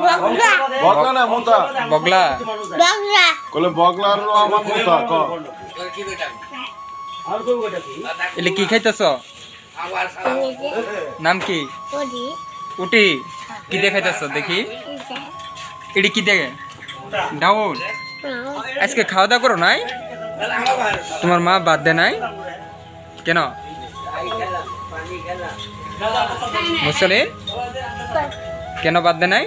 বগলা। বগলা। না মোতা। বগলা। বগলা। কলে বগলার আমার মোতা ক। এলে কি খাইতেছ? নাম কি? উটি। কি দিয়ে খাইতেছ দেখি? এটি কি দেখে? ডাউন আজকে খাওয়া দাওয়া করো নাই? তোমার মা বাদ দে নাই? কেন? মুসলিম কেন বাদ দে নাই?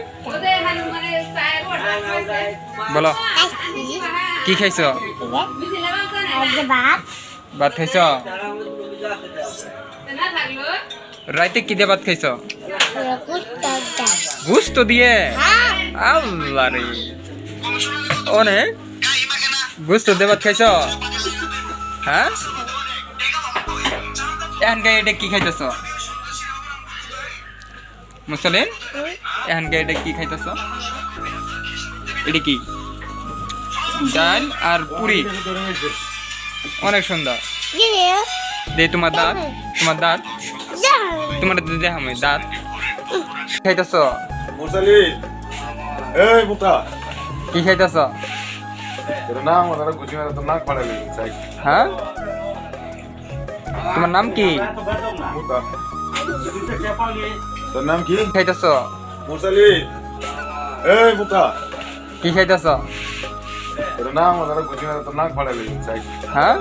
বলো। কি খাইছ? ভাত খাইছ? রাইতে কি দিয়ে ভাত খাইছ? গুস্ত দিয়ে? আল্লাহ রে। ওনে গুস্ত দিয়ে ভাত খাইছ? হ্যাঁ এখানকে এটা কি খাইতেছ? মুসলিম এখানকে এটা কি খাইতেছ? এটা কি? ডাল আর পুরি। অনেক সুন্দর। দে তোমার দাঁত তোমার দাঁত। তোমার দেখ আমি দাঁত। খাইতেছ? কি খাইতেছ? হ্যাঁ? তোমার নাম কি? তোর নাম কি? খাইতেছ? মুরসালি। এই মোতা। কি খাইতেছ? না আমার গুজি না তো নাক ফাড়াই হ্যাঁ?